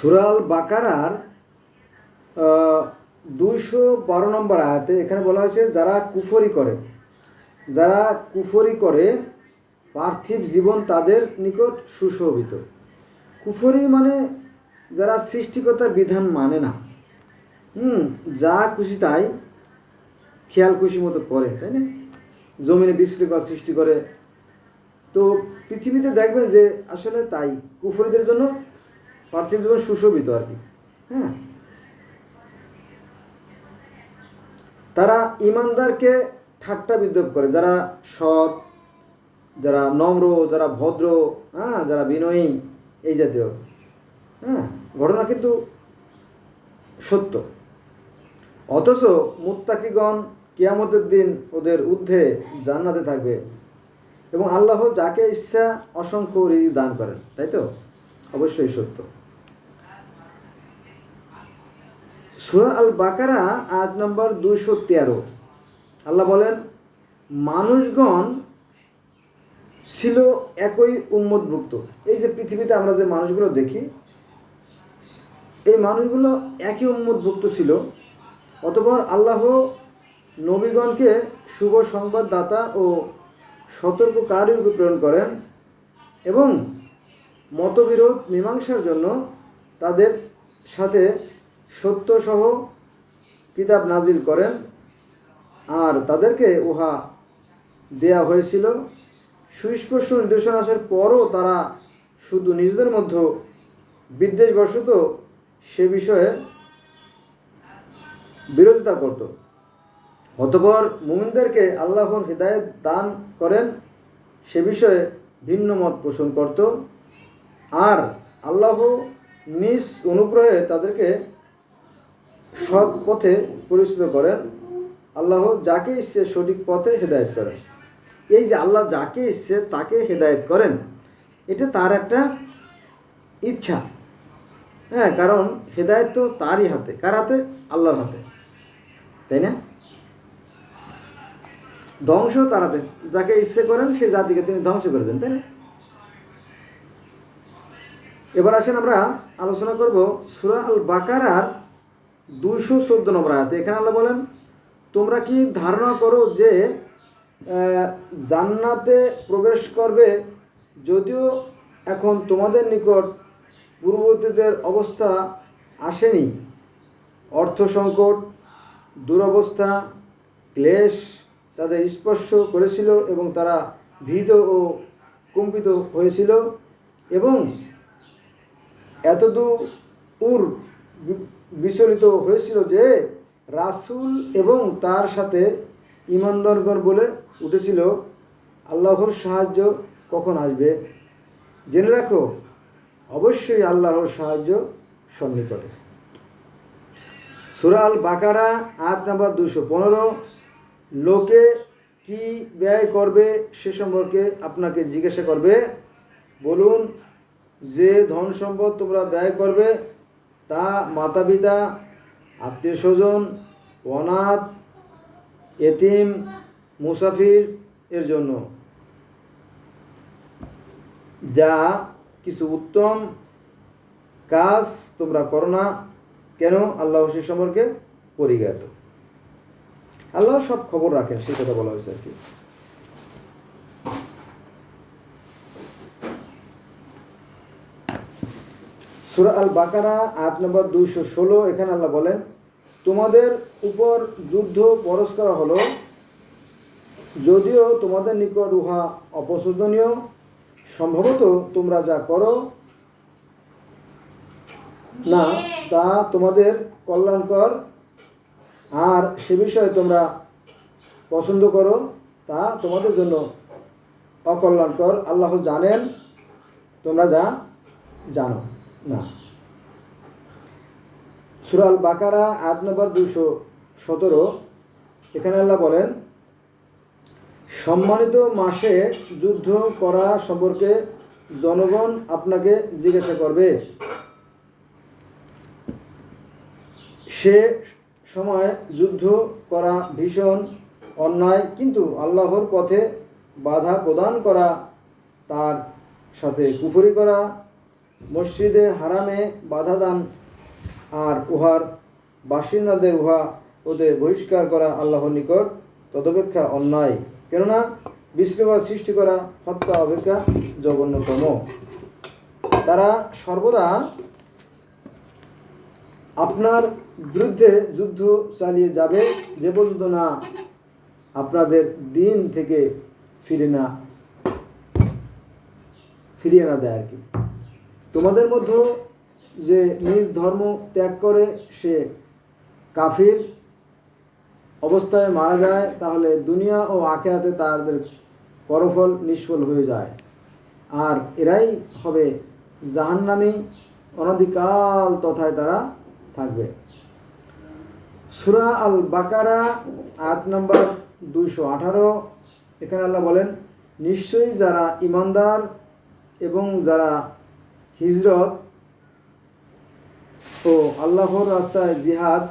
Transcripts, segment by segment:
সুরাল বাকারার দুইশো বারো নম্বর আয়াতে এখানে বলা হয়েছে, যারা কুফরি করে, যারা কুফরি করে, পার্থিব জীবন তাদের নিকট সুশোভিত। কুফরি মানে যারা সৃষ্টিকর্তার বিধান মানে না। হুম, যা খুশি তাই, খেয়াল খুশি মতো করে, তাই না? জমিনে বিশৃঙ্খলা সৃষ্টি করে। তো পৃথিবীতে দেখবেন যে আসলে তাই, কুফরিদের জন্য পার্থিব জীবন সুশোভিত আর কি হ্যাঁ? তারা ইমানদারকে ঠাট্টা বিদ্রোপ করে, যারা সৎ, যারা নম্র, যারা ভদ্র হ্যাঁ যারা বিনয়ী, এই জাতীয় হ্যাঁ? ঘটনা কিন্তু সত্য। অথচ মুত্তাকিগণ কিয়ামতের দিন ওদের ঊর্ধ্বে জান্নাতে থাকবে এবং আল্লাহ যাকে ইচ্ছা অসংখ্য রিজিক দান করেন, তাই তো? অবশ্যই সত্য। সুরা আল বাকারা আজ নম্বর দুশো তেরো। আল্লাহ বলেন, মানুষগণ ছিল একই উন্মতভুক্ত এই যে পৃথিবীতে আমরা যে মানুষগুলো দেখি, এই মানুষগুলো একই উন্মতভুক্ত ছিল। অতপর আল্লাহ নবীগণকে শুভ সংবাদদাতা ও সতর্ককারী রূপে প্রেরণ করেন এবং মতবিরোধ, মীমাংসার জন্য তাদের সাথে সত্যসহ কিতাব নাজিল করেন। আর তাদেরকে উহা দেয়া হয়েছিল। সুস্পষ্ট নির্দেশনা আসার পরও তারা শুধু নিজেদের মধ্যে বিদ্বেষবশত সে বিষয়ে বিরোধিতা করত। অতপর মুমিনদেরকে আল্লাহর হৃদায়ত দান করেন, সে বিষয়ে ভিন্ন মত পোষণ করত। আর আল্লাহ নিজ অনুগ্রহে তাদেরকে সৎ পথে পরিচিত করেন। আল্লাহ যাকে ইচ্ছে সঠিক পথে হেদায়ত করেন। এই যে আল্লাহ যাকে ইচ্ছে তাকে হেদায়ত করেন, এটা তার একটা ইচ্ছা। হ্যাঁ কারণ হেদায়ত তো তারই হাতে। কার হাতে? আল্লাহর হাতে। তাই না? ধ্বংস তার হাতে। যাকে ইচ্ছে করেন, সে জাতিকে তিনি ধ্বংস করে দেন, তাই না? এবার আসেন আমরা আলোচনা করব সুরা আল বাকারার দুইশো চোদ্দ নম্বর আয়াতে, এখানে আল্লাহ বলেন, তোমরা কি ধারণা করো যে জান্নাতে প্রবেশ করবে যদিও এখন তোমাদের নিকট পূর্ববর্তীদের অবস্থা আসেনি? অর্থ সংকট, দুরবস্থা, ক্লেশ তাদের স্পর্শ করেছিল এবং তারা ভীত ও কম্পিত হয়েছিল এবং এতদূর বিচলিত হয়েছিল যে রাসূল এবং তার সাথে ইমানদারগণ বলে উঠেছিল, আল্লাহর সাহায্য কখন আসবে? জেনে রাখো, অবশ্যই আল্লাহর সাহায্য সন্নিকটে। সুরা আল বাকারা আট নাম্বার দুশো পনেরো, লোকে কি ব্যয় করবে সে সম্পর্কে আপনাকে জিজ্ঞাসা করবে। বলুন, যে ধন সম্পদ তোমরা ব্যয় করবে তা মাতা পিতা আত্মীয় স্বজন অনাথ, এতিম, মুসাফির এর জন্য। যা কিছু উত্তম কাজ তোমরা করো না কেন? আল্লাহ সে সম্পর্কে পরিজ্ঞাত। আল্লাহ সব খবর রাখেন সেই কথা বলা হয়েছে আর কি। সুরা আল বাকারা আট নম্বর দুইশো ষোলো, এখানে আল্লাহ বলেন, তোমাদের উপর যুদ্ধ পরশ করা হলো, যদিও তোমাদের নিকট উহা অপশোধনীয় সম্ভবত তোমরা যা করো না, তা তোমাদের কল্যাণকর। আর সে বিষয়ে তোমরা পছন্দ করো, তা তোমাদের জন্য অকল্যাণকর। আল্লাহ জানেন, তোমরা যা জানো। না। সুরাল বাকারা আট নম্বর দুশো সতেরো, এখানে আল্লাহ বলেন, সম্মানিত মাসে যুদ্ধ করা সম্পর্কে জনগণ আপনাকে জিজ্ঞাসা করবে। সে সময় যুদ্ধ করা ভীষণ অন্যায়, কিন্তু আল্লাহর পথে বাধা প্রদান করা, তার সাথে কুফরি করা মসজিদে হারামে বাধা দান আর উহার বাসিন্দাদের উহা ওতে বহিষ্কার করা আল্লাহর নিকট তদপেক্ষা অন্যায়। কেননা বিশৃঙ্খলা সৃষ্টি করা, হত্যা অপেক্ষা জঘন্যতম। তারা সর্বদা আপনার বিরুদ্ধে যুদ্ধ চালিয়ে যাবে যে পর্যন্ত না আপনাদের দিন থেকে ফিরে না, ফিরিয়ে না দেয় আর কি। তোমাদের মধ্যে যে নিজ ধর্ম ত্যাগ করে সে কাফির অবস্থায় মারা যায়, তাহলে দুনিয়া ও আখেরাতে তাদের করফল নিষ্ফল হয়ে যায়। আর এরাই হবে জাহান্নামী, অনধিকাল তথায় তারা থাকবে। সুরা আল বাকারা আয়াত নম্বর দুইশো আঠারো, এখানে আল্লাহ বলেন, নিশ্চয়ই যারা ইমানদার এবং যারা হিজরত ও আল্লাহর রাস্তায় জিহাদ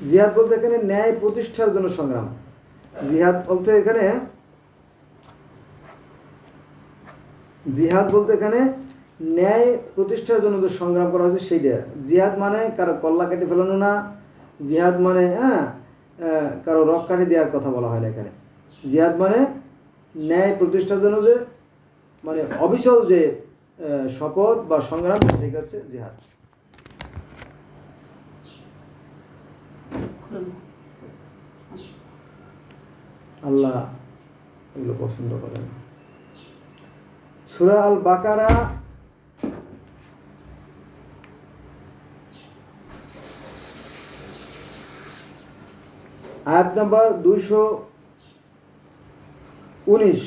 জিহাদ বলতে এখানে ন্যায় প্রতিষ্ঠার জন্য সংগ্রাম। জিহাদ বলতে এখানে, জিহাদ বলতে এখানে ন্যায় প্রতিষ্ঠার জন্য যে সংগ্রাম করা হয়েছে সেইটা। জিহাদ মানে কারও কল্লা কেটে ফেলানো না, জিহাদ মানে হ্যাঁ কারও রক কাটি দেওয়ার কথা বলা হয় না এখানে। জিহাদ মানে ন্যায় প্রতিষ্ঠার জন্য যে মানে অবিচল যে শপথ বা সংগ্রাম সেটাই হচ্ছে জিহাদ। আল্লাহ এগুলো পছন্দ করেন। সুরা আল বাকারা আয়াত নাম্বার দুইশো উনিশ।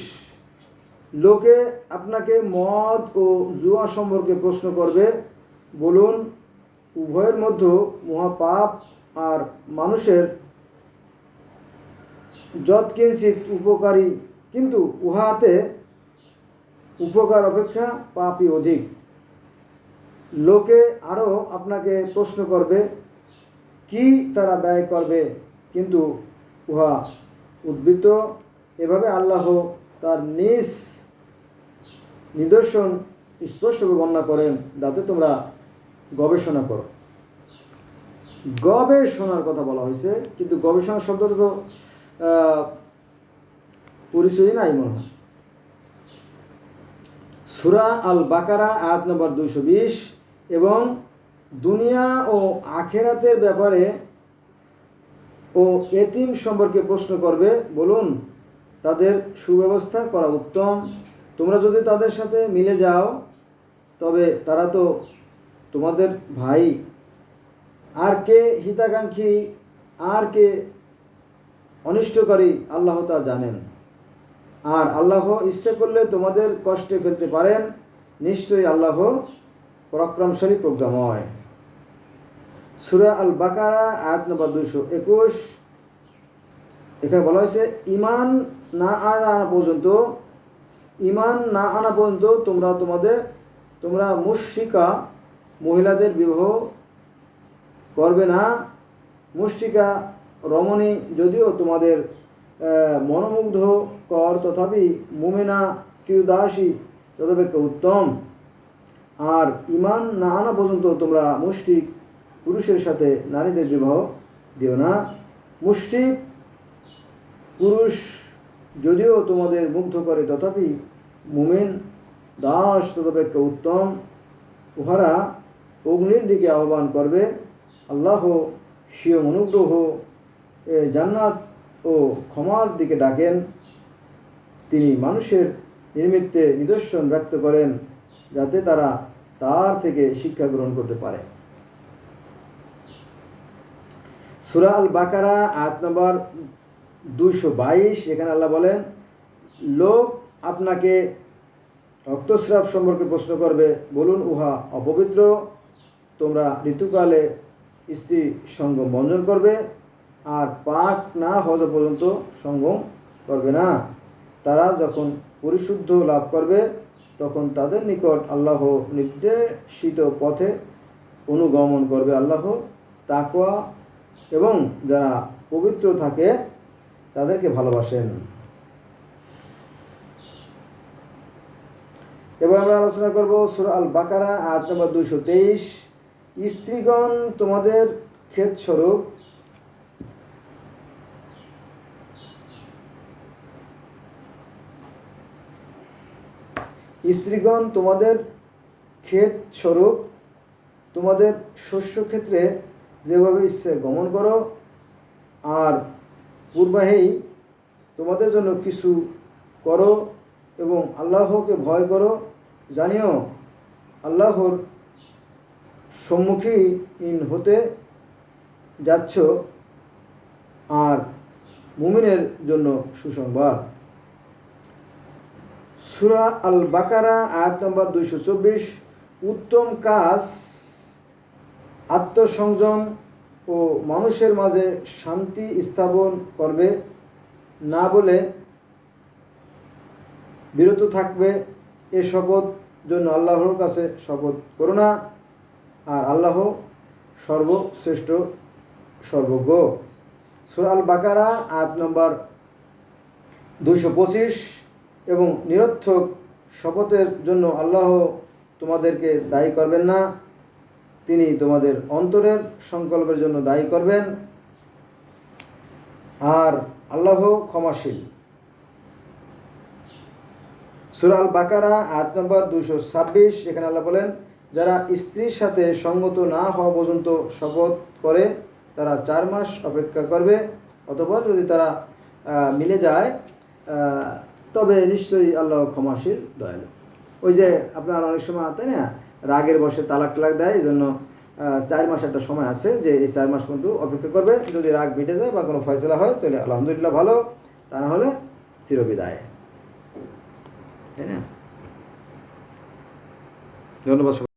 লোকে আপনাকে মদ ও জুয়া সম্পর্কে প্রশ্ন করবে। বলুন, উভয়ের মধ্যে মহাপাপ আর মানুষের যৎকিঞ্চিত উপকারী, কিন্তু উহাতে উপকার অপেক্ষা পাপই অধিক। লোকে আরও আপনাকে প্রশ্ন করবে, কি তারা ব্যয় করবে? কিন্তু উহা উদ্বৃত্ত এভাবে আল্লাহ তার নিজ নিদর্শন স্পষ্টভাবে বর্ণনা করেন যাতে তোমরা গবেষণা করো। গবেষণার কথা বলা হয়েছে কিন্তু গবেষণা শব্দটা তো আহ, পরিচয়ই নাই মনে হয়। সুরা আল বাকারা আয়াত নম্বর দুইশো বিশ এবং দুনিয়া ও আখেরাতের ব্যাপারে ও এতিম সম্পর্কে প্রশ্ন করবে বলুন তাদের সুব্যবস্থা করা উত্তম। তোমরা যদি তাদের সাথে মিলে যাও, তবে তারা তো তোমাদের ভাই। আর কে হিতাকাঙ্ক্ষী, আর কে অনিষ্টকারী, আল্লাহ তা জানেন। আর আল্লাহ ইচ্ছে করলে তোমাদের কষ্টে ফেলতে পারেন। নিশ্চয়ই আল্লাহ পরাক্রমশালী প্রজ্ঞাময়। সুরা আল বাকারা আয়াত নম্বর দুশো একুশ। এখানে বলা হয়েছে, ইমান না আনা পর্যন্ত ইমান না আনা পর্যন্ত তোমরা তোমাদের, তোমরা মুশিকা মহিলাদের বিবাহ করবে না। মুষ্টিকা রমণী যদিও তোমাদের মনোমুগ্ধ কর, তথাপি মুমেনা কিউদাসী তদপেক্ষা উত্তম। আর ইমান না আনা পর্যন্ত তোমরা মুষ্টিক পুরুষের সাথে নারীদের বিবাহ দিও না। মুষ্টিক পুরুষ যদিও তোমাদের মুগ্ধ করে, তথাপি মুমেন দাস তদপেক্ষা উত্তম। উহারা অগ্নির দিকে আহ্বান করবে। আল্লাহ স্বীয় অনুগ্রহ জান্নাত ও ক্ষমার দিকে ডাকেন। তিনি মানুষের নির্মিত্তে নিদর্শন ব্যক্ত করেন, যাতে তারা তার থেকে শিক্ষা গ্রহণ করতে পারে। সুরা আল বাকারা আয়াত নম্বর দুইশো বাইশ, এখানে আল্লাহ বলেন, লোক আপনাকে রক্তস্রাব সম্পর্কে প্রশ্ন করবে, বলুন, উহা অপবিত্র, তোমরা ঋতুকালে স্ত্রী সঙ্গম বঞ্জন করবে, আর পাক না হওয়া পর্যন্ত সঙ্গম করবে না। তারা যখন পরিশুদ্ধ লাভ করবে, তখন তাদের নিকট আল্লাহ নির্দেশিত পথে অনুগমন করবে আল্লাহ তাকওয়া, এবং যারা পবিত্র থাকে তাদেরকে ভালোবাসেন। এবার আমরা আলোচনা করব সুরা আল বাকারা আয়াত নম্বর দুইশো তেইশ। স্ত্রীগণ, তোমাদের ক্ষেত স্বরূপ স্ত্রীগণ, তোমাদের ক্ষেত স্বরূপ তোমাদের শস্য ক্ষেত্রে যেভাবে ইচ্ছে গমন করো, আর পূর্বাহেই তোমাদের জন্য কিছু করো এবং আল্লাহকে ভয় করো। জানিও, আল্লাহর সম্মুখীন হতে যাচ্ছ আর মুমিনের জন্য সুসংবাদ। সুরা আল বাকারা আয়াত নম্বর দুইশো চব্বিশ। উত্তম কাজ, আত্মসংযম ও মানুষের মাঝে শান্তি স্থাপন করবে না বলে বিরত থাকবে এ শপথ জন্য আল্লাহর কাছে শপথ করো না। আর আল্লাহ সর্বশ্রেষ্ঠ, সর্বজ্ঞ। সুরা আল বাকারা আয়াত নম্বর দুইশো পঁচিশ। এবং নিরর্থক শপথের জন্য আল্লাহ তোমাদেরকে দায়ী করবেন না। তিনি তোমাদের অন্তরের সংকল্পের জন্য দায়ী করবেন। আর আল্লাহ ক্ষমাশীল। সুরাল বাকারা আট নম্বর দুইশো ছাব্বিশ, এখানে আল্লাহ বলেন, যারা স্ত্রীর সাথে সঙ্গত না হওয়া পর্যন্ত শপথ করে, তারা চার মাস অপেক্ষা করবে। অথবা যদি তারা মিলে যায় তবে নিশ্চয়ই আল্লাহ ক্ষমাশীল, দয়ালু। ওই যে আপনার অনেক সময়, তাই না? রাগের বসে তালাক টালাক দেয় এই জন্য চার মাস একটা সময় আছে যে এই চার মাস কিন্তু অপেক্ষা করবে। যদি রাগ মিটে যায় বা কোনো ফয়সলা হয়, তাহলে আলহামদুলিল্লাহ ভালো, তা না হলে চিরবিদায়। তাই না? ধন্যবাদ।